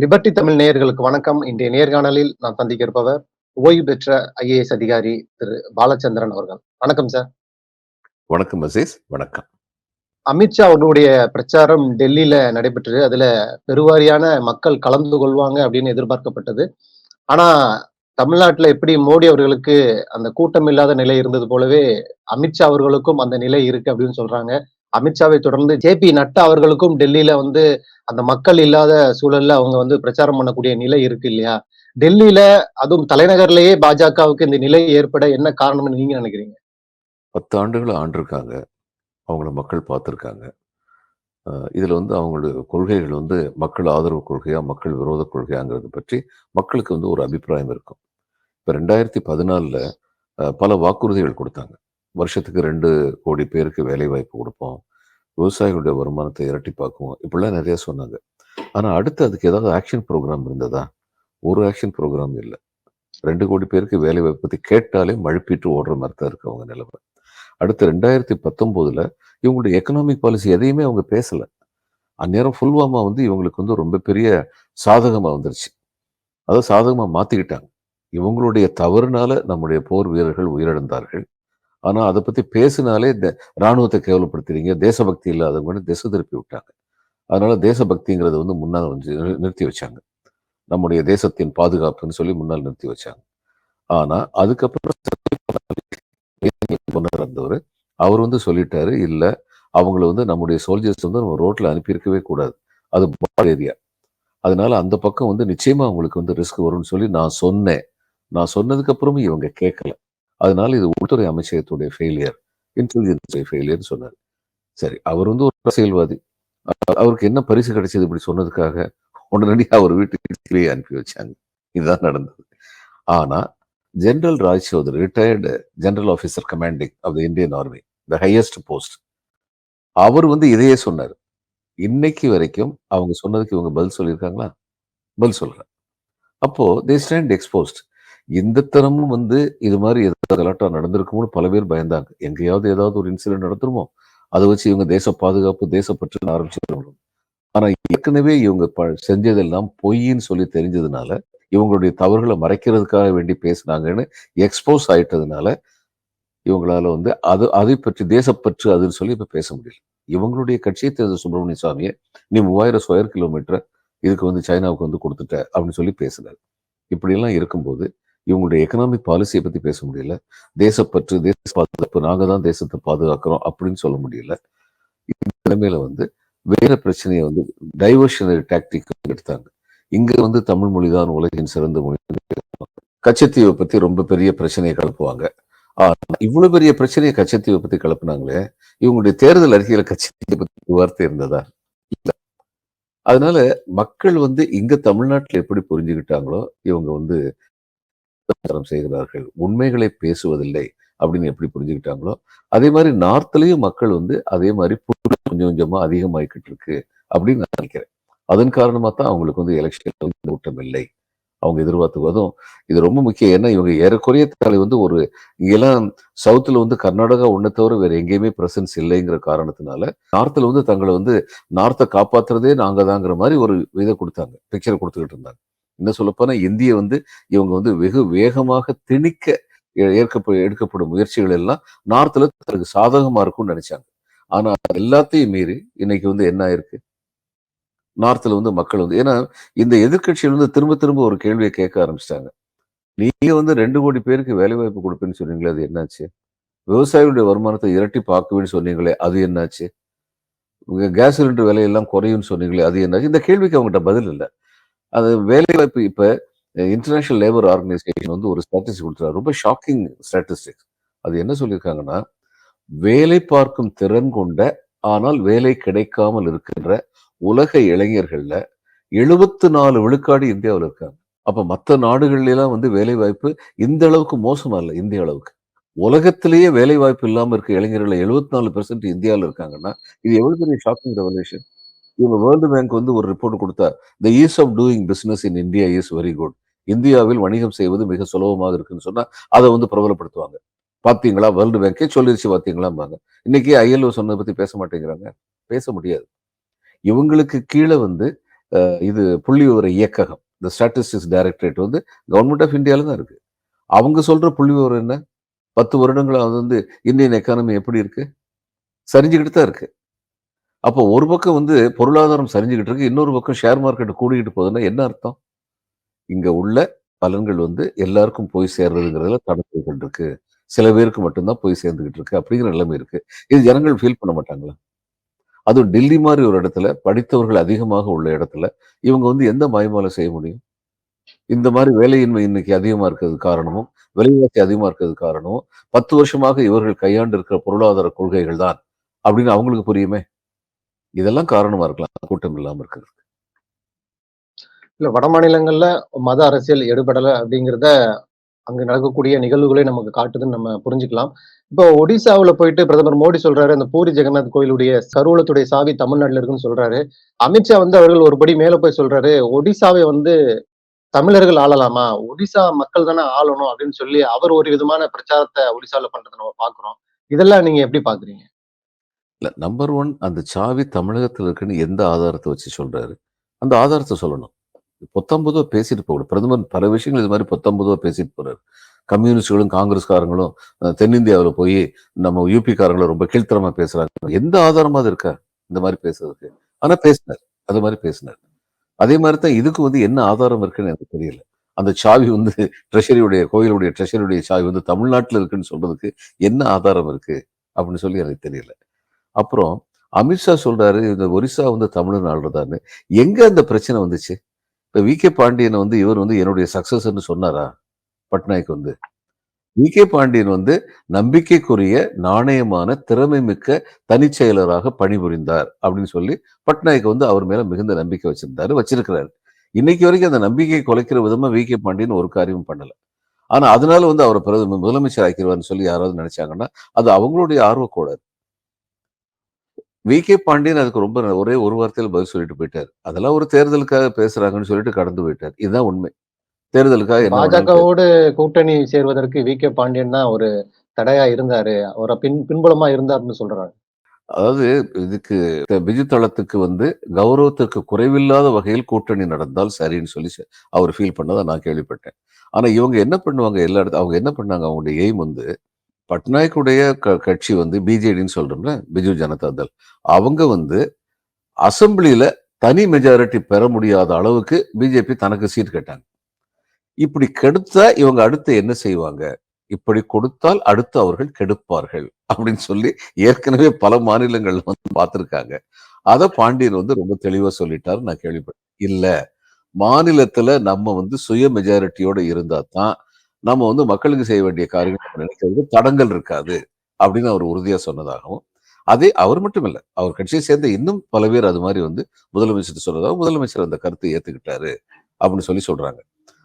Liberty Tamil நேயர்களுக்கு வணக்கம். இன்றைய நேர்காணலில் நான் சந்திக்க இருப்பவர் ஓய்வு பெற்ற ஐஏஎஸ் அதிகாரி திரு பாலச்சந்திரன் அவர்கள். வணக்கம் சார் வணக்கம் அசீஸ். வணக்கம். அமித்ஷா அவர்களுடைய பிரச்சாரம் டெல்லியில நடைபெற்றது. அதுல பெருவாரியான மக்கள் கலந்து கொள்வாங்க அப்படின்னு எதிர்பார்க்கப்பட்டது. ஆனா தமிழ்நாட்டுல எப்படி மோடி அவர்களுக்கு அந்த கூட்டம் இல்லாத நிலை இருந்தது போலவே அமித்ஷா அவர்களுக்கும் அந்த நிலை இருக்கு அப்படின்னு சொல்றாங்க. அமித்ஷாவை தொடர்ந்து ஜே பி நட்டா அவர்களுக்கும் டெல்லியில வந்து அந்த மக்கள் இல்லாத சூழல்ல அவங்க வந்து பிரச்சாரம் பண்ணக்கூடிய நிலை இருக்கு இல்லையா? டெல்லியில அதுவும் தலைநகர்லயே பாஜகவுக்கு இந்த நிலை ஏற்பட என்ன காரணம்னு நீங்க நினைக்கிறீங்க? பத்து ஆண்டுகள் ஆண்டிருக்காங்க. அவங்கள மக்கள் பார்த்துருக்காங்க. இதில் வந்து அவங்களுடைய கொள்கைகள் வந்து மக்கள் ஆதரவு கொள்கையா மக்கள் விரோத கொள்கையாங்கிறது பற்றி மக்களுக்கு வந்து ஒரு அபிப்பிராயம் இருக்கும். இப்போ ரெண்டாயிரத்தி பதினாலில் பல வாக்குறுதிகள் கொடுத்தாங்க. வருஷத்துக்கு ரெண்டு கோடி பேருக்கு வேலை வாய்ப்பு கொடுப்போம். விவசாயிகளுடைய வருமானத்தை இரட்டிப்பாக்குவோம். இப்படிலாம் நிறைய சொன்னாங்க. ஆனால் அடுத்து அதுக்கு ஏதாவது ஆக்ஷன் ப்ரோக்ராம் இருந்ததா? ஒரு ஆக்ஷன் ப்ரோக்ராம் இல்லை. ரெண்டு கோடி பேருக்கு வேலை வாய்ப்பு பற்றி கேட்டாலே மழுப்பிட்டு ஓடுற மாதிரி தான் இருக்கு அவங்க நிலைமை. அடுத்து ரெண்டாயிரத்தி பத்தொம்போதில் இவங்களுடைய எக்கனாமிக் பாலிசி எதையுமே அவங்க பேசலை. அந்நேரம் ஃபுல்வாமா வந்து இவங்களுக்கு வந்து ரொம்ப பெரிய சாதகமாக வந்துருச்சு. அதை சாதகமாக மாற்றிக்கிட்டாங்க இவங்களுடைய தவறுனால நம்முடைய போர் வீரர்கள் உயிரிழந்தார்கள். ஆனால் அதை பற்றி பேசினாலே இராணுவத்தை கேவலப்படுத்துறீங்க தேசபக்தி இல்லாதவங்க திசை திருப்பி விட்டாங்க. அதனால தேசபக்திங்கிறது வந்து முன்னால் வந்து நிறுத்தி வச்சாங்க. நம்முடைய தேசத்தின் பாதுகாப்புன்னு சொல்லி முன்னால் நிறுத்தி வச்சாங்க. ஆனால் அதுக்கப்புறம் இருந்தவர் அவர் வந்து சொல்லிட்டாரு இல்லை அவங்கள வந்து நம்முடைய சோல்ஜர்ஸ் வந்து நம்ம ரோட்ல அனுப்பியிருக்கவே கூடாது. அது பால் ஏரியா. அதனால அந்த பக்கம் வந்து நிச்சயமா அவங்களுக்கு வந்து ரிஸ்க் வரும்னு சொல்லி நான் சொன்னேன். நான் சொன்னதுக்கு அப்புறமும் இவங்க கேட்கல அதனால இது உள்துறை அமைச்சகத்துடைய ஃபெயிலியர் இன்டெலிஜென்ஸ் ஃபெயிலியர்னு சொன்னார். சரி அவர் வந்து ஒரு அரசியல்வாதி. அவருக்கு என்ன பரிசு கிடைச்சது இப்படி சொன்னதுக்காக உடனடியாக அவர் வீட்டுக்கு அனுப்பி வச்சாங்க. இதுதான் நடந்தது. ஆனா general Raj Chaudhary retired general officer commanding of the Indian army the highest post அவர் வந்து இதையே சொன்னார். இன்னைக்கு வரைக்கும் அவங்க சொன்னதுக்கு இவங்க பதில் சொல்லியிருக்காங்களா? பதில் சொல்கிறேன் அப்போ தே ஸ்டாண்ட் எக்ஸ்போஸ்ட் இந்த தரமும் வந்து இது மாதிரி ஏதாவது கலாட்டம் நடந்திருக்கும்னு பல பேர் பயந்தாங்க. எங்கேயாவது ஏதாவது ஒரு இன்சிடென்ட் நடத்துருமோ அதை வச்சு இவங்க தேச பாதுகாப்பு தேசப்பற்று ஆரம்பிச்சிருக்கணும் ஆனா ஏற்கனவே இவங்க செஞ்சதெல்லாம் பொய்ன்னு சொல்லி தெரிஞ்சதுனால இவங்களுடைய தவறுகளை மறைக்கிறதுக்காக வேண்டி பேசினாங்கன்னு எக்ஸ்போஸ் ஆயிட்டதுனால இவங்களால வந்து அது அதை பற்றி தேசப்பற்று அதுன்னு சொல்லி இப்ப பேச முடியல. இவங்களுடைய கட்சியை தேர்ந்த சுப்பிரமணிய சுவாமியை நீ மூவாயிரம் ஸ்கொயர் கிலோமீட்டர் இதுக்கு வந்து சைனாவுக்கு வந்து கொடுத்துட்ட அப்படின்னு சொல்லி பேசினார். இப்படியெல்லாம் இருக்கும்போது இவங்களுடைய எக்கனாமிக் பாலிசியை பத்தி பேச முடியல. தேசப்பற்று தேச பாதுகாப்பு நாங்கள் தான் தேசத்தை பாதுகாக்கிறோம் அப்படின்னு சொல்ல முடியல. இந்த நிலைமையில வந்து வேற பிரச்சனையை வந்து டைவர்ஷனரி டாக்டிக் எடுத்தாங்க. இங்க வந்து தமிழ் மொழி தான் உலகின் சிறந்த மொழி. கச்சத்தீவை பத்தி ரொம்ப பெரிய பிரச்சனையை கிளப்புவாங்க. இவ்வளவு பெரிய பிரச்சனையை கச்சத்தீவை பத்தி கிளப்புனாங்களே இவங்களுடைய தேர்தல் அறிக்கையில கச்சத்தீவை பத்தி வார்த்தை இருந்ததா? இல்ல. அதனால மக்கள் வந்து இங்க தமிழ்நாட்டில் எப்படி புரிஞ்சுக்கிட்டாங்களோ இவங்க வந்து செய்கிறார்கள். உண்மைகளை பேசுவதில்லை அப்படின்னு எப்படி புரிஞ்சுக்கிட்டாங்களோ அதே மாதிரி நார்த்லயும் மக்கள் வந்து அதே மாதிரி கொஞ்சம் கொஞ்சமா அதிகமாயிக்கிட்டு இருக்கு அப்படின்னு நான் நினைக்கிறேன். அதன் காரணமா தான் அவங்களுக்கு வந்து எலெக்ஷன் கூட்டம் இல்லை. அவங்க எதிர்பார்த்து அதுவும் இது ரொம்ப முக்கியம். ஏன்னா இவங்க ஏறக்குறைய தலை வந்து ஒரு இங்கெல்லாம் சவுத்துல வந்து கர்நாடகா ஒன்றை தவிர வேற எங்கேயுமே பிரசன்ஸ் இல்லைங்கிற காரணத்தினால நார்த்தில் வந்து தங்களை வந்து நார்த்தை காப்பாத்துறதே நாங்க தாங்கிற மாதிரி ஒரு இதை கொடுத்தாங்க. பிக்சர் கொடுத்துக்கிட்டு இருந்தாங்க. என்ன சொல்லப்போனா இந்திய வந்து இவங்க வந்து வெகு வேகமாக திணிக்க ஏற்கப்ப எடுக்கப்படும் முயற்சிகள் எல்லாம் நார்த்ல தனக்கு சாதகமா இருக்கும்னு நினைச்சாங்க. ஆனா எல்லாத்தையும் மீறி இன்னைக்கு வந்து என்ன ஆயிருக்கு? நார்த்தில் வந்து மக்கள் வந்து ஏன்னா இந்த எதிர்கட்சியில் வந்து திரும்ப திரும்ப ஒரு கேள்வியை கேட்க ஆரம்பிச்சிட்டாங்க. நீங்க வந்து ரெண்டு கோடி பேருக்கு வேலை வாய்ப்பு கொடுப்பேன்னு சொன்னீங்களே அது என்னாச்சு? விவசாயிகளுடைய வருமானத்தை இரட்டி பார்க்குவேன்னு சொன்னீங்களே அது என்னாச்சு? கேஸ் சிலிண்டர் விலையெல்லாம் குறையும்னு சொன்னீங்களே அது என்னாச்சு? இந்த கேள்விக்கு அவங்ககிட்ட பதில் இல்லை. அது வேலைவாய்ப்பு இப்போ இப்ப இன்டர்நேஷனல் லேபர் ஆர்கனைசேஷன் வந்து ஒரு ஸ்டாட்டிஸ்டிக் கொடுத்துருக்காரு. ரொம்ப ஷாக்கிங் ஸ்டாட்டிஸ்டிக்ஸ் அது என்ன சொல்லியிருக்காங்கன்னா வேலை பார்க்கும் திறன் கொண்ட ஆனால் வேலை கிடைக்காமல் இருக்கின்ற உலக இளைஞர்கள்ல எழுபத்து நாலு விழுக்காடு இந்தியாவில் இருக்காங்க. அப்ப மற்ற நாடுகள்ல எல்லாம் வந்து வேலை வாய்ப்பு இந்த அளவுக்கு மோசமா இல்லை இந்திய அளவுக்கு. உலகத்திலேயே வேலை வாய்ப்பு இல்லாம இருக்க இளைஞர்கள் எழுபத்தி நாலு பெர்சென்ட் இந்தியாவில் இருக்காங்கன்னா இது எவ்வளவு பெரிய ஷாக்கிங் ரெவல்யூஷன் இவங்க வேர்ல்டு பேங்க் வந்து ஒரு ரிப்போர்ட் கொடுத்தா the ease of doing business in India is very good இந்தியாவில் வணிகம் செய்வது மிக சுலபமாக இருக்குன்னு சொன்னா அதை வந்து பிரபலப்படுத்துவாங்க. பாத்தீங்களா? வேர்ல்டு பேங்கே சொல்லிருச்சு பார்த்தீங்களாம்பாங்க இன்னைக்கு ஐஎல்ஓ சொன்னதை பத்தி பேச மாட்டேங்கிறாங்க. பேச முடியாது. இவங்களுக்கு கீழே வந்து இது புள்ளி விவர இயக்ககம். இந்த ஸ்டாட்டிஸ்டிக்ஸ் டைரக்டரேட் வந்து கவர்மெண்ட் ஆஃப் இந்தியால தான் இருக்கு. அவங்க சொல்ற புள்ளி விவரம் என்ன? பத்து வருடங்களாக வந்து இந்தியன் எக்கானமி எப்படி இருக்கு? சரிஞ்சுக்கிட்டு தான் இருக்கு. அப்போ ஒரு பக்கம் வந்து பொருளாதாரம் சரிஞ்சுக்கிட்டு இருக்கு இன்னொரு பக்கம் ஷேர் மார்க்கெட் கூடிக்கிட்டு போகுதுன்னா என்ன அர்த்தம்? இங்க உள்ள பலன்கள் வந்து எல்லாருக்கும் போய் சேர்றதுங்கிறதுல தடங்கல்கள் இருக்கு. சில பேருக்கு மட்டும்தான் போய் சேர்ந்துகிட்டு இருக்கு அப்படிங்கிற நிலைமை இருக்கு. இது ஜனங்கள் ஃபீல் பண்ண மாட்டாங்களா? அதுவும் டெல்லி மாதிரி ஒரு இடத்துல படித்தவர்கள் அதிகமாக உள்ள இடத்துல இவங்க வந்து எந்த மாய்மாலை செய்ய முடியும்? இந்த மாதிரி வேலையின்மை இன்னைக்கு அதிகமா இருக்கிறது காரணமும் விலைவாசி அதிகமா இருக்கிறது காரணமும் பத்து வருஷமாக இவர்கள் கையாண்டு இருக்கிற பொருளாதார கொள்கைகள் தான் அப்படின்னு அவங்களுக்கு புரியுமே? இதெல்லாம் காரணமா இருக்கலாம். கூட்டம் இல்லாம இருக்கிறது இல்ல வட மாநிலங்கள்ல மத அரசியல் எடுபடல அப்படிங்கிறத அங்க நடக்கக்கூடிய நிகழ்வுகளே நமக்கு காட்டுதுன்னு நம்ம புரிஞ்சுக்கலாம். இப்போ ஒடிசாவுல போயிட்டு பிரதமர் மோடி சொல்றாரு அந்த பூரி ஜெகநாத் கோயிலுடைய கருவூலத்துடைய சாவி தமிழ்நாட்டுல இருக்குன்னு சொல்றாரு. அமித்ஷா வந்து அவர்கள் ஒருபடி மேல போய் சொல்றாரு ஒடிசாவை வந்து தமிழர்கள் ஆளலாமா? ஒடிசா மக்கள் தானே ஆளணும்? அப்படின்னு சொல்லி அவர் ஒரு விதமான பிரச்சாரத்தை ஒடிசால பண்றதை நம்ம பாக்குறோம். இதெல்லாம் நீங்க எப்படி பாக்குறீங்க? இல்ல நம்பர் ஒன் அந்த சாவி தமிழகத்தில் இருக்குன்னு எந்த ஆதாரத்தை வச்சு சொல்றாரு? அந்த ஆதாரத்தை சொல்லணும். பொத்தம்பதுவா பேசிட்டு போகணும் பிரதமர் பல விஷயங்கள் இது மாதிரி பொத்தம்பதுவா பேசிட்டு போறாரு. கம்யூனிஸ்டுகளும் காங்கிரஸ்காரங்களும் தென்னிந்தியாவில் தென்னிந்தியாவுல போய் நம்ம யூபிக்காரங்களும் ரொம்ப கீழ்த்தரமாக பேசுறாங்க. எந்த ஆதாரமா அது இருக்கா? இந்த மாதிரி பேசுறதுக்கு. ஆனா பேசினார். அது மாதிரி பேசினார். அதே மாதிரி தான் இதுக்கு வந்து என்ன ஆதாரம் இருக்குன்னு எனக்கு தெரியல. அந்த சாவி வந்து ட்ரெஷரியுடைய கோயிலுடைய ட்ரெஷரியுடைய சாவி வந்து தமிழ்நாட்டுல இருக்குன்னு சொல்றதுக்கு என்ன ஆதாரம் இருக்கு? அப்படின்னு சொல்லி எனக்கு தெரியல. அப்புறம் அமித்ஷா சொல்றாரு இந்த ஒரிசா வந்து தமிழன் ஆள்றதான்னு எங்க அந்த பிரச்சனை வந்துச்சு? இப்ப வி. கே. பாண்டியன் வந்து இவர் வந்து என்னுடைய சக்சஸ்ன்னு சொன்னாரா? பட்நாயக் வந்து. வி. கே. பாண்டியன் வந்து நம்பிக்கைக்குரிய நாணயமான திறமை மிக்க தனிச்செயலராக பணிபுரிந்தார் அப்படின்னு சொல்லி பட்நாயக் வந்து அவர் மேல மிகுந்த நம்பிக்கை வச்சிருந்தாரு வச்சிருக்கிறாரு. இன்னைக்கு வரைக்கும் அந்த நம்பிக்கையை குலைக்கிற விதமா வி. கே. பாண்டியன் ஒரு காரியமும் பண்ணல. ஆனா அதனால வந்து அவரை பிரதம முதலமைச்சர் ஆக்கிடுவார்னு சொல்லி யாராவது நினைச்சாங்கன்னா அது அவங்களுடைய ஆர்வக்கோளாறு வி. கே. பாண்டியன் அதுக்கு ரொம்ப ஒரே ஒரு வார்த்தையில பதில் சொல்லிட்டு போயிட்டார். அதெல்லாம் ஒரு தேர்தலுக்காக பேசுறாங்கன்னு சொல்லிட்டு கடந்து போயிட்டார். இதுதான் உண்மை. தேர்தலுக்காக பாஜகவோடு கூட்டணி சேர்வதற்கு வி. கே. பாண்டியன் தான் ஒரு தடையா இருந்தாரு. அவரை பின் பின்புலமா இருந்தாருன்னு சொல்றாங்க. அதாவது இதுக்கு த- பிஜு தளத்துக்கு வந்து கௌரவத்திற்கு குறைவில்லாத வகையில் கூட்டணி நடந்தால் சரின்னு சொல்லி அவர் ஃபீல் பண்ணதை நான் கேள்விப்பட்டேன். ஆனா இவங்க என்ன பண்ணுவாங்க எல்லா இடத்து அவங்க என்ன பண்ணாங்க? அவங்களுடைய எய்ம் வந்து பட்நாயக்குடைய க- கட்சி வந்து பிஜேடின்னு சொல்றோம்ல பிஜு ஜனதா தள். அவங்க வந்து அசம்பிளியில் தனி மெஜாரிட்டி பெற முடியாத அளவுக்கு பிஜேபி தனக்கு சீட் கேட்டாங்க. இப்படி கெடுத்தா இவங்க அடுத்து என்ன செய்வாங்க? இப்படி கொடுத்தால் அடுத்து அவர்கள் கெடுப்பார்கள் அப்படின்னு சொல்லி ஏற்கனவே பல மாநிலங்கள்ல வந்து பார்த்திருக்காங்க. அதை பாண்டியன் வந்து ரொம்ப தெளிவா சொல்லிட்டாரு நான் கேள்விப்பட்டேன் இல்ல. மாநிலத்துல நம்ம வந்து சுய மெஜாரிட்டியோட இருந்தா தான் நம்ம வந்து மக்களுக்கு செய்ய வேண்டிய காரியங்கள் நினைக்கிறது தடங்கள் இருக்காது அப்படின்னு அவர் உறுதியா சொன்னதாகவும் அதே அவர் மட்டும் இல்ல அவர் கட்சியை சேர்ந்த இன்னும் பல பேர் அது மாதிரி வந்து முதலமைச்சர் சொன்னதாகவும் முதலமைச்சர் அந்த கருத்தை ஏத்துக்கிட்டாரு அப்படின்னு சொல்லி சொல்றாங்க.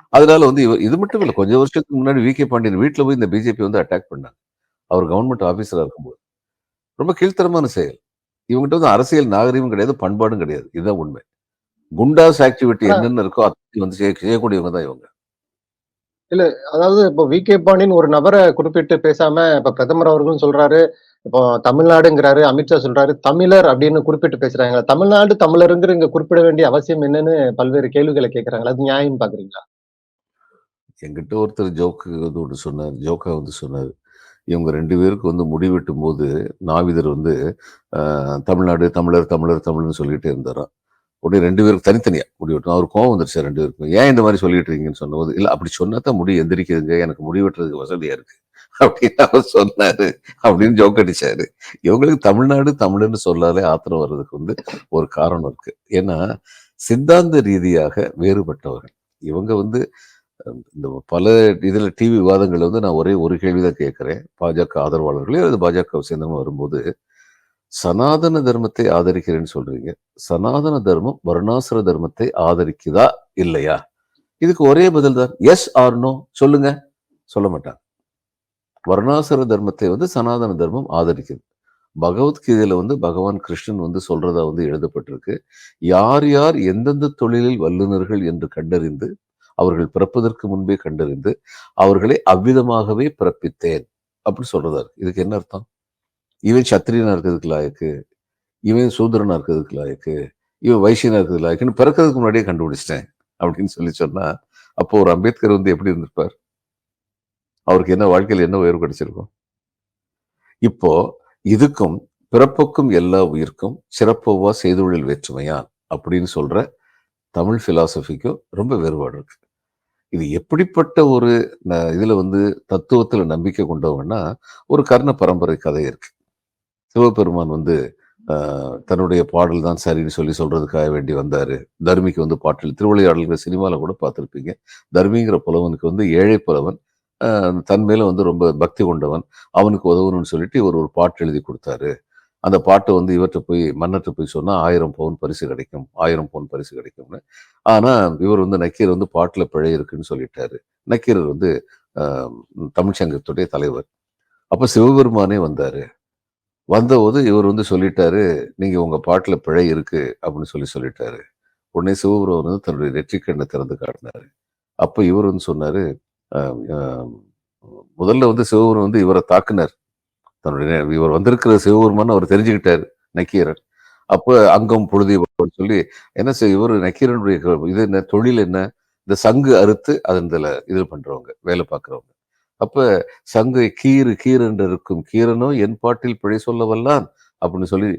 அதனால வந்து இவர் இது மட்டும் இல்ல கொஞ்சம் வருஷத்துக்கு முன்னாடி வி. கே. பாண்டியன் வீட்டுல போய் இந்த பிஜேபி வந்து அட்டாக் பண்ணாங்க. அவர் கவர்மெண்ட் ஆபீசரா இருக்கும்போது. ரொம்ப கீழ்த்தரமான செயல். இவங்ககிட்ட வந்து அரசியல் நாகரிகம் கிடையாது பண்பாடும் கிடையாது. இதுதான் உண்மை. குண்டாஸ் ஆக்டிவிட்டி என்னென்ன இருக்கோ அதை வந்து செய்ய- செய்யக்கூடியவங்க தான் இவங்க. அதாவது இப்போ வி கே பாண்டியன் ஒரு நபரை குறிப்பிட்டு பேசாம இப்ப பிரதமர் அவர்களும் சொல்றாரு இப்போ தமிழ்நாடுங்கிறாரு அமித்ஷா சொல்றாரு தமிழர் அப்படின்னு குறிப்பிட்டு பேசுறாங்க. தமிழ்நாடு தமிழருங்கிற இங்க குறிப்பிட வேண்டிய அவசியம் என்னன்னு பல்வேறு கேள்விகளை கேட்கறாங்களா அது நியாயம் பாக்குறீங்களா? எங்கிட்ட ஒருத்தர் ஜோக்கு வந்து ஒன்று சொன்னார் ஜோக்கா வந்து சொன்னார். இவங்க ரெண்டு பேருக்கு வந்து முடிவெட்டும் போது நாவிதர் வந்து தமிழ்நாடு தமிழர் தமிழர் தமிழ்னு சொல்லிகிட்டே இருந்தாராம். உடனே ரெண்டு பேருக்கு தனித்தனியா முடிவெட்டும் அவர் கோவம் வந்துருச்சு ரெண்டு பேருக்கும். ஏன் இந்த மாதிரி சொல்லிட்டு இருக்கீங்கன்னு சொன்னபோது இல்ல அப்படி சொன்னா தான் முடி எந்திரிக்குதுங்க எனக்கு முடிவெட்டுறதுக்கு வசதியா இருக்கு. அப்படின்னு அவர் சொன்னாரு. அப்படின்னு ஜோக் அடிச்சாரு. இவங்களுக்கு தமிழ்நாடு தமிழ்னு சொல்லாலே ஆத்திரம் வர்றதுக்கு வந்து ஒரு காரணம் இருக்கு. ஏன்னா சித்தாந்த ரீதியாக வேறுபட்டவர்கள். இவங்க வந்து இந்த பல இதுல டிவி விவாதங்களில் வந்து நான் ஒரே ஒரு கேள்விதான் கேட்குறேன். பாஜக ஆதரவாளர்களே அல்லது பாஜக சேர்ந்தவங்க வரும்போது சனாதன தர்மத்தை ஆதரிக்கிறேன்னு சொல்றீங்க. சனாதன தர்மம் வருணாசுர தர்மத்தை ஆதரிக்குதா இல்லையா? இதுக்கு ஒரே பதில் தான். எஸ் ஆர் நோ சொல்லுங்க. சொல்ல மாட்டாங்க. வருணாசுர தர்மத்தை வந்து சனாதன தர்மம் ஆதரிக்குது. பகவத்கீதையில வந்து பகவான் கிருஷ்ணன் வந்து சொல்றதா வந்து எழுதப்பட்டிருக்கு. யார் யார் எந்தெந்த தொழிலில் வல்லுநர்கள் என்று கண்டறிந்து அவர்கள் பிறப்பதற்கு முன்பே கண்டறிந்து அவர்களை அவ்விதமாகவே பிறப்பித்தேன் அப்படின்னு சொல்றதா இருக்கு. இதுக்கு என்ன அர்த்தம்? இவன் சத்திரியனாக இருக்கிறதுக்கு லாயக்கு இவன் சூதரனாக இருக்கிறதுக்கு லாயக்கு இவன் வைசியனா இருக்கிறது லாயக்குன்னு பிறக்கிறதுக்கு முன்னாடியே கண்டுபிடிச்சிட்டேன் அப்படின்னு சொல்லி சொன்னா அப்போ ஒரு அம்பேத்கர் வந்து எப்படி இருந்திருப்பார்? அவருக்கு என்ன வாழ்க்கையில் என்ன உயர்வு கிடைச்சிருக்கும்? இப்போ இதுக்கும் பிறப்புக்கும் எல்லா உயிர்க்கும் சிறப்போவா செய்தொழில் வேற்றுமையான் அப்படின்னு சொல்ற தமிழ் ஃபிலாசபிக்கும் ரொம்ப வேறுபாடு இருக்கு. இது எப்படிப்பட்ட ஒரு ந- இதுல வந்து தத்துவத்துல நம்பிக்கை கொண்டவங்கன்னா ஒரு கர்ண பரம்பரை கதை இருக்கு. சிவபெருமான் வந்து ஆஹ், தன்னுடைய பாடல் தான் சரின்னு சொல்லி சொல்றதுக்காக வேண்டி வந்தாரு. தர்மிக்கு வந்து பாட்டில் திருவிளையாடல்கிற சினிமாவில் கூட பார்த்துருப்பீங்க. தர்மிங்கிற புலவனுக்கு வந்து ஏழை புலவன் ஆஹ், தன் மேல வந்து ரொம்ப பக்தி கொண்டவன் அவனுக்கு உதவணும்னு சொல்லிட்டு இவர் ஒரு பாட்டு எழுதி கொடுத்தாரு. அந்த பாட்டு வந்து இவர்கிட்ட போய் மன்னர்கிட்ட போய் சொன்னா ஆயிரம் பவுன் பரிசு கிடைக்கும் ஆயிரம் பவுன் பரிசு கிடைக்கும்னு. ஆனா இவர் வந்து நக்கீர் வந்து பாட்டுல பிழை இருக்குன்னு சொல்லிட்டாரு. நக்கீரர் வந்து ஆஹ், தமிழ்ச்சங்கத்துடைய தலைவர். அப்ப சிவபெருமானே வந்தாரு. வந்தபோது இவர் வந்து சொல்லிட்டாரு நீங்க உங்க பாட்டுல பிழை இருக்கு அப்படின்னு சொல்லி சொல்லிட்டாரு. உடனே சிவபுரம் வந்து தன்னுடைய நெற்றிக்கண்ணை திறந்து காட்டினாரு. அப்ப இவர் வந்து சொன்னாரு ஆஹ், முதல்ல வந்து சிவபுரம் வந்து இவரை தாக்குனார். தன்னுடைய இவர் வந்திருக்கிற சிவபெருமான் அவர் தெரிஞ்சுக்கிட்டாரு நக்கீரன். அப்ப அங்கம் பொழுதி அப்படின்னு சொல்லி என்ன செய்ய இவர் நக்கீரனுடைய இது என்ன தொழில் என்ன? இந்த சங்கு அறுத்து அதில் இது பண்றவங்க வேலை பார்க்கறவங்க. அப்ப சங்கை கீறு கீறு என்று இருக்கும். கீரனோ என் பாட்டில் பிழை சொல்ல வல்லான் அப்படின்னு சொல்லி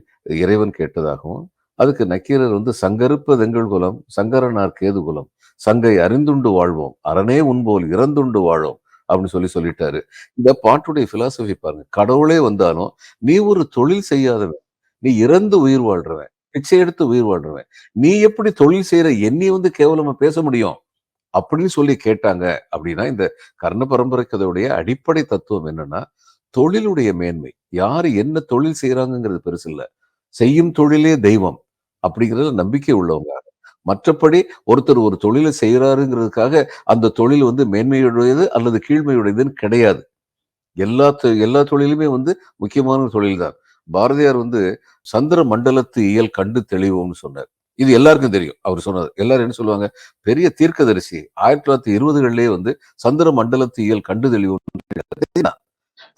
இறைவன் கேட்டதாகவும் அதுக்கு நக்கீரர் வந்து சங்கருப்பது எங்கள் குலம் சங்கரனார் கேது குலம் சங்கை அறிந்துண்டு வாழ்வோம் அரணே உன்போல் இறந்துண்டு வாழும் அப்படின்னு சொல்லி சொல்லிட்டாரு. இந்த பாட்டுடைய பிலாசபி பாருங்க. கடவுளே வந்தாலும் நீ ஒரு தொழில் செய்யாதவன் நீ இறந்து உயிர் வாழ்றவன் பிச்சை எடுத்து உயிர் வாழ்றவன் நீ எப்படி தொழில் செய்யற என்னை வந்து கேவலமா பேச முடியும்? அப்படின்னு சொல்லி கேட்டாங்க அப்படின்னா இந்த கர்ண பரம்பரைக்கதையுடைய அடிப்படை தத்துவம் என்னன்னா தொழிலுடைய மேன்மை. யாரு என்ன தொழில் செய்கிறாங்கிறது பெருசு இல்ல. செய்யும் தொழிலே தெய்வம் அப்படிங்கிறதுல நம்பிக்கை உள்ளவங்க மற்றபடி ஒருத்தர் ஒரு தொழிலை செய்யறாருங்கிறதுக்காக அந்த தொழில் வந்து மேன்மையுடையது அல்லது கீழ்மையுடையதுன்னு கிடையாது. எல்லா எல்லா தொழிலுமே வந்து முக்கியமான தொழில் தான் பாரதியார் வந்து சந்திர மண்டலத்து இயல் கண்டு தெளிவோம்னு சொன்னார். இது எல்லாருக்கும் தெரியும். அவர் சொன்னது. எல்லாரும் என்ன சொல்லுவாங்க? பெரிய தீர்க்கதரிசி ஆயிரத்தி தொள்ளாயிரத்தி இருபதுகளிலே வந்து சந்திர மண்டலத்து இயல் கண்டு தெளிவோம்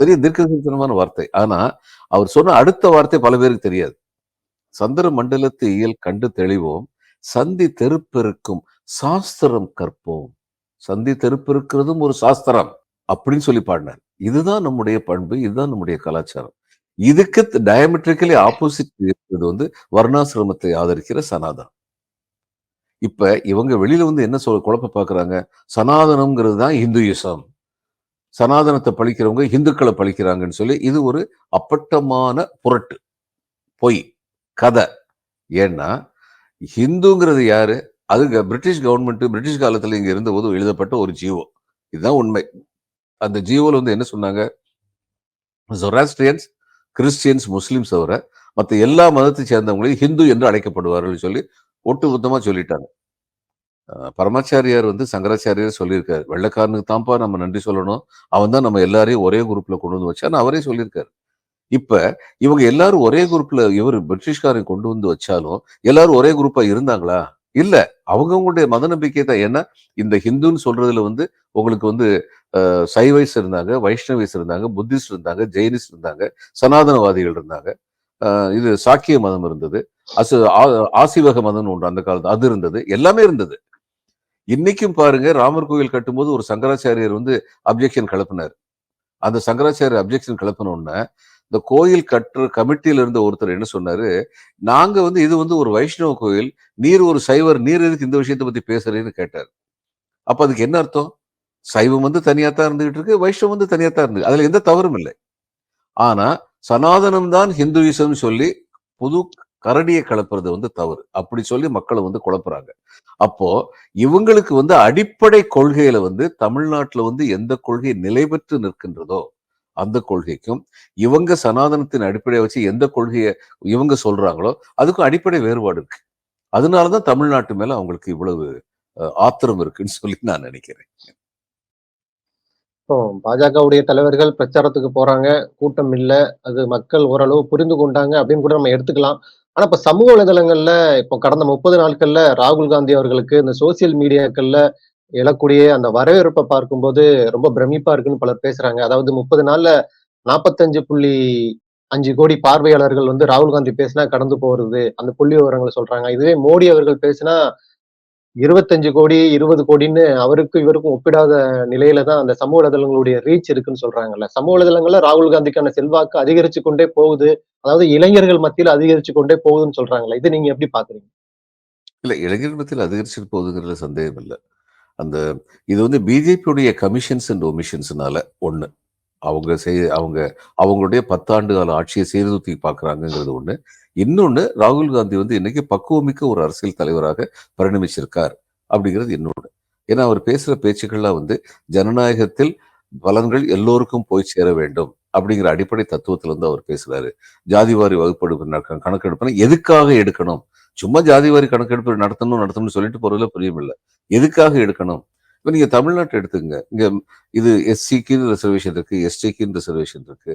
பெரிய தீர்க்கதரிசனமான வார்த்தை. ஆனா அவர் சொன்ன அடுத்த வார்த்தை பல பேருக்கு தெரியாது. சந்திர மண்டலத்து இயல் கண்டு தெளிவோம் சந்தி தெருப்பெருக்கும் சாஸ்திரம் கற்போம். சந்தி தெருப்பெருக்கிறதும் ஒரு சாஸ்திரம் அப்படின்னு சொல்லி பாடினார். இதுதான் நம்முடைய பண்பு இதுதான் நம்முடைய கலாச்சாரம். இதுக்கு டயமெட்ரிக்கலி ஆப்போசிட் இருக்கிறது வந்து வர்ணாசிரமத்தை ஆதரிக்கிற சனாதனம். இப்ப இவங்க வெளியில வந்து என்ன சொல் குழப்ப பாக்குறாங்க? சனாதனம்ங்கிறது தான் இந்துயிசம் சனாதனத்தை பழிக்கிறவங்க இந்துக்களை பழிக்கிறாங்கன்னு சொல்லி இது ஒரு அப்பட்டமான புரட்டு பொய் கதை. ஏன்னா ஹிந்துங்கிறது யாரு? அது பிரிட்டிஷ் கவர்மெண்ட் பிரிட்டிஷ் காலத்துல இங்க இருந்தபோது எழுதப்பட்ட ஒரு ஜீவோ. இதுதான் உண்மை. அந்த ஜீவோல வந்து என்ன சொன்னாங்க? ஜொராஸ்ட்ரியன்ஸ் கிறிஸ்டியன்ஸ் முஸ்லீம்ஸ் தவிர மற்ற எல்லா மதத்தை சேர்ந்தவங்களையும் ஹிந்து என்று அழைக்கப்படுவார்கள் சொல்லி ஒட்டுமொத்தமா சொல்லிட்டாங்க. பரமாச்சாரியார் வந்து சங்கராச்சாரியார் சொல்லியிருக்காரு. வெள்ளைக்காரனுக்கு தான்ப்பா நம்ம நன்றி சொல்லணும். அவன் தான் நம்ம எல்லாரையும் ஒரே குரூப்ல கொண்டு வந்து வச்சான்னு அவரே சொல்லியிருக்காரு. இப்ப இவங்க எல்லாரும் ஒரே குரூப்ல இவர் பிரிட்டிஷ்காரன் கொண்டு வந்து வச்சாலும் எல்லாரும் ஒரே குரூப்பா இருந்தாங்களா? இல்ல. அவங்கவுங்களுடைய மத நம்பிக்கை தான் ஏன்னா இந்த ஹிந்துன்னு சொல்றதுல வந்து உங்களுக்கு வந்து சைவைஸ் இருந்தாங்க வைஷ்ணவிஸ் இருந்தாங்க புத்திஸ்ட் இருந்தாங்க ஜெயினிஸ்ட் இருந்தாங்க சனாதனவாதிகள் இருந்தாங்க. இது சாக்கிய மதம் இருந்தது. அசு ஆ- ஆசிவக மதம் ஒன்று அந்த காலத்து அது இருந்தது. எல்லாமே இருந்தது. இன்னைக்கும் பாருங்க ராமர் கோயில் கட்டும்போது ஒரு சங்கராச்சாரியர் வந்து அப்ஜெக்ஷன் கிளப்பினார். அந்த சங்கராச்சாரியர் அப்ஜெக்ஷன் கிளப்பின உடனே இந்த கோயில் கட்டுற கமிட்டியில இருந்த ஒருத்தர் என்ன சொன்னாரு? நாங்க வந்து இது வந்து ஒரு வைஷ்ணவ கோயில் நீர் ஒரு சைவர் நீர் எதுக்கு இந்த விஷயத்தை பத்தி பேசுறேன்னு கேட்டார். அப்ப அதுக்கு என்ன அர்த்தம்? சைவம் வந்து தனியா தான் இருந்துகிட்டு இருக்கு வைஷ்ணவம் வந்து தனியா தான் இருக்கு. அதுல எந்த தவறும் இல்லை. ஆனா சனாதனம் தான் ஹிந்துவிசம் சொல்லி புது கரடியை கலப்புறது வந்து தவறு. அப்படி சொல்லி மக்களை வந்து குழப்புறாங்க. அப்போ இவங்களுக்கு வந்து அடிப்படை கொள்கையில வந்து தமிழ்நாட்டுல வந்து எந்த கொள்கை நிலை பெற்று நிற்கின்றதோ அந்த கொள்கைக்கும் இவங்க சனாதனத்தின் அடிப்படையை வச்சு எந்த கொள்கையை இவங்க சொல்றாங்களோ அதுக்கும் அடிப்படை வேறுபாடு இருக்கு. அதனாலதான் தமிழ்நாட்டு மேல அவங்களுக்கு இவ்வளவு ஆத்திரம் இருக்குன்னு சொல்லி நான் நினைக்கிறேன். இப்போ பாஜகவுடைய தலைவர்கள் பிரச்சாரத்துக்கு போறாங்க கூட்டம் இல்ல அது மக்கள் ஓரளவு புரிந்து கொண்டாங்க அப்படின்னு கூட நம்ம எடுத்துக்கலாம். ஆனா இப்ப சமூக வலைதளங்கள்ல இப்போ கடந்த முப்பது நாட்கள்ல ராகுல் காந்தி அவர்களுக்கு இந்த சோசியல் மீடியாக்கள்ல எழக்கூடிய அந்த வரவேற்பை பார்க்கும்போது ரொம்ப பிரமிப்பா இருக்குன்னு பலர் பேசுறாங்க. அதாவது முப்பது நாள்ல நாற்பத்தஞ்சு புள்ளி அஞ்சு கோடி பார்வையாளர்கள் வந்து ராகுல் காந்தி பேசினா கடந்து போறது. அந்த புள்ளி விவரங்களை சொல்றாங்க. இதுவே மோடி அவர்கள் பேசினா இருபத்தஞ்சு கோடி இருபது கோடின்னு அவருக்கும் இவருக்கும் ஒப்பிடாத நிலையில தான் அந்த சமூக வலைதளங்களுடைய ரீச் இருக்குன்னு சொல்றாங்கல்ல. சமூக வலைதளங்கள்ல ராகுல் காந்திக்கான செல்வாக்கு அதிகரிச்சு கொண்டே போகுது. அதாவது இளைஞர்கள் மத்தியில் அதிகரிச்சு கொண்டே போகுதுன்னு சொல்றாங்கல்ல. இது நீங்க எப்படி பாக்குறீங்க? இல்ல இளைஞர் மத்தியில் அதிகரிச்சு போகுதுங்கிறதுல சந்தேகம் இல்லை. அந்த இது வந்து பிஜேபியுடைய கமிஷன்ஸ் அண்ட் ஒமிஷன்ஸ்னால ஒண்ணு. அவங்க செய் அவங்க அவங்களுடைய பத்தாண்டு கால ஆட்சியை சீர்தூக்கி பார்க்குறாங்கங்கிறது ஒன்று இன்னொன்னு ராகுல் காந்தி வந்து இன்னைக்கு பக்குவமிக்க ஒரு அரசியல் தலைவராக பரிணமிச்சிருக்கார் அப்படிங்கிறது இன்னொன்று ஏன்னா அவர் பேசுற பேச்சுக்கள்லாம் வந்து ஜனநாயகத்தில் பலன்கள் எல்லோருக்கும் போய் சேர வேண்டும் அப்படிங்கிற அடிப்படை தத்துவத்திலிருந்து அவர் பேசுறாரு. ஜாதிவாரி வகுப்பெடுப்பு நடக்க- கணக்கெடுப்புனா எதுக்காக எடுக்கணும்? சும்மா ஜாதிவாரி கணக்கெடுப்பு நடத்தணும் நடத்தணும்னு சொல்லிட்டு போறதுல புரியும் இல்லை எதுக்காக எடுக்கணும்? இப்போ நீங்க தமிழ்நாட்டை எடுத்துங்க இங்க இது எஸ்சிக்குன்னு ரிசர்வேஷன் இருக்கு எஸ்டிக்குன்னு ரிசர்வேஷன் இருக்கு.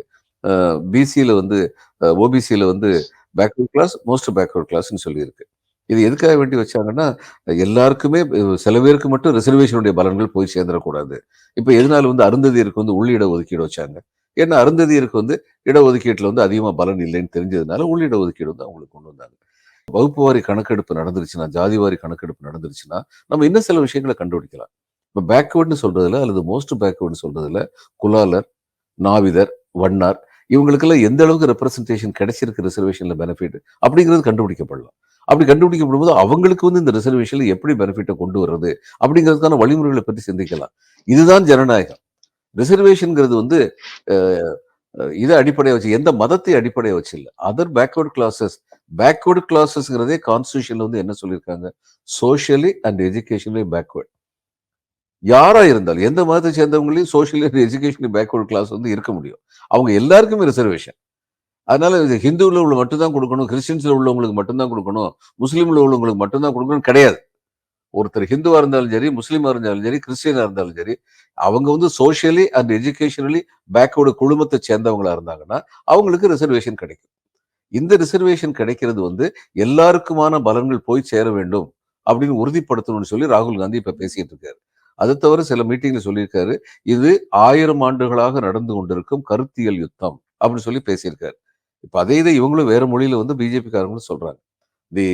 பிசியில வந்து ஓபிசியில வந்து பேக்வர்ட் கிளாஸ் மோஸ்ட் பேக்வர்ட் கிளாஸ்னு சொல்லியிருக்கு. இது எதுக்காக வேண்டி வச்சாங்கன்னா எல்லாருக்குமே சில பேருக்கு மட்டும் ரிசர்வேஷனுடைய பலன்கள் போய் சேர்ந்துடக்கூடாது. இப்போ எதனால வந்து அருந்ததியருக்கு வந்து உள்ளிட ஒதுக்கீடு வச்சாங்க? ஏன்னா அருந்ததியருக்கு வந்து இடஒதுக்கீட்டுல வந்து அதிகமா பலன் இல்லைன்னு தெரிஞ்சதுனால உள்ளிட ஒதுக்கீடு வந்து அவங்களுக்கு கொண்டு வந்தாங்க. வகுப்பு வாரி கணக்கெடுப்பு நடந்துருச்சுன்னா ஜாதி வாரி கணக்கெடுப்பு நடந்துருச்சுன்னா நம்ம இன்னும் சில விஷயங்களை கண்டுபிடிக்கலாம். இப்போ பேக்வேர்டுன்னு சொல்றதுல அல்லது மோஸ்ட் பேக்வேர்டுன்னு சொல்றதுல குலாலர் நாவிதர் வண்ணார் இவங்களுக்கெல்லாம் எந்த அளவுக்கு ரெப்ரஸன்டேஷன் கிடைச்சிருக்கு ரிசர்வேஷன்ல பெனிஃபிட் அப்படிங்கிறது கண்டுபிடிக்கப்படலாம். அப்படி கண்டுபிடிக்கப்படும் போது அவங்களுக்கு வந்து இந்த ரிசர்வேஷன்ல எப்படி பெனிஃபிட்டை கொண்டு வர்றது அப்படிங்கிறதுக்கான வழிமுறைகளை பற்றி சிந்திக்கலாம். இதுதான் ஜனநாயகம். ரிசர்வேஷன்ங்கிறது வந்து இதை அடிப்படையை வச்சு எந்த மதத்தை அடிப்படையை வச்சு இல்லை அதர் பேக்வர்ட் கிளாஸஸ் பேக்வர்டு கிளாஸஸ்ங்கிறதே கான்ஸ்டியூஷன்ல வந்து என்ன சொல்லியிருக்காங்க? சோஷியலி அண்ட் எஜுகேஷன்லி பேக்வேர்ட் யாரா இருந்தாலும் எந்த மதத்தை சேர்ந்தவங்களையும் socially and educationally backward class வந்து இருக்க முடியும். அவங்க எல்லாருக்குமே ரிசர்வேஷன் அதனால இது ஹிந்துவில் உள்ள மட்டும்தான் கொடுக்கணும் கிறிஸ்டின்ஸ்ல உள்ளவங்களுக்கு மட்டும்தான் கொடுக்கணும் முஸ்லீம்ல உள்ளவங்களுக்கு மட்டும்தான் கொடுக்கணும் கிடையாது. ஒருத்தர் ஹிந்துவா இருந்தாலும் சரி முஸ்லீமா இருந்தாலும் சரி கிறிஸ்டியனா இருந்தாலும் சரி அவங்க வந்து சோஷியலி அண்ட் எஜுகேஷனலி பேக்வர்டு குழுமத்தை சேர்ந்தவங்களா இருந்தாங்கன்னா அவங்களுக்கு ரிசர்வேஷன் கிடைக்கும். இந்த ரிசர்வேஷன் கிடைக்கிறது வந்து எல்லாருக்குமான பலன்கள் போய் சேர வேண்டும் அப்படின்னு உறுதிப்படுத்தணும்னு சொல்லி ராகுல் காந்தி இப்ப பேசிட்டு இருக்காரு. அது தவிர சில மீட்டிங்ல சொல்லியிருக்காரு இது ஆயிரம் ஆண்டுகளாக நடந்து கொண்டிருக்கும் கருத்தியல் யுத்தம் அப்படின்னு சொல்லி பேசியிருக்காரு. இப்ப அதே இதை இவங்களும் வேற மொழியில வந்து பிஜேபி காரங்களும் சொல்றாங்க. The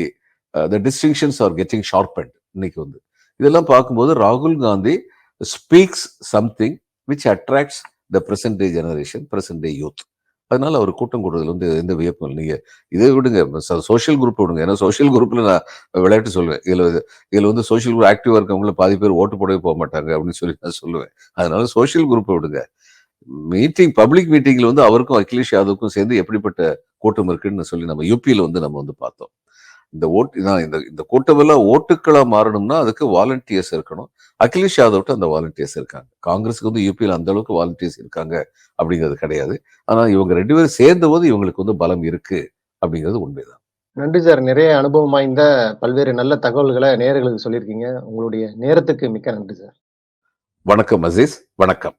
the distinctions are getting sharpened இன்னைக்கு வந்து. இதெல்லாம் பார்க்கும்போது ராகுல் Gandhi speaks something which attracts the present day generation present day youth அதனால அவர் கூட்டம் கூடுறதுல வந்து எந்த வியப்பும் இல்லை. நீங்க இதை விடுங்க சோஷியல் குரூப் விடுங்க. ஏன்னா சோஷியல் குரூப்ல நான் விளையாட்டு சொல்லுவேன் இதுல இதில் இதுல வந்து சோஷியல் குரூப் ஆக்டிவா இருக்கவங்கள பாதி பேர் ஓட்டு போடவே போக மாட்டாங்க அப்படின்னு சொல்லி நான் சொல்லுவேன். அதனால சோஷியல் குரூப்பை விடுங்க. மீட்டிங் பப்ளிக் மீட்டிங்ல வந்து அவருக்கும் அகிலேஷ் யாதவுக்கும் சேர்ந்து எப்படிப்பட்ட கூட்டம் இருக்குன்னு சொல்லி நம்ம யூபியில வந்து நம்ம வந்து பார்த்தோம். இந்த ஓட்டு நான் இந்த இந்த கூட்டம் எல்லாம் ஓட்டுக்களா மாறணும்னா அதுக்கு வாலண்டியர்ஸ் இருக்கணும். அகிலேஷ் யாதவ்ட்ட அந்த வாலண்டியர்ஸ் இருக்காங்க. காங்கிரஸுக்கு வந்து யூபியில் அந்த அளவுக்கு வாலண்டியர்ஸ் இருக்காங்க அப்படிங்கிறது கிடையாது. ஆனா இவங்க ரெண்டு பேரும் சேர்ந்த போது இவங்களுக்கு வந்து பலம் இருக்கு அப்படிங்கிறது உண்மைதான். நன்றி சார். நிறைய அனுபவம் வாய்ந்த பல்வேறு நல்ல தகவல்களை நேயர்களுக்கு சொல்லியிருக்கீங்க. உங்களுடைய நேரத்துக்கு மிக்க நன்றி சார். வணக்கம் அசீஸ். வணக்கம்.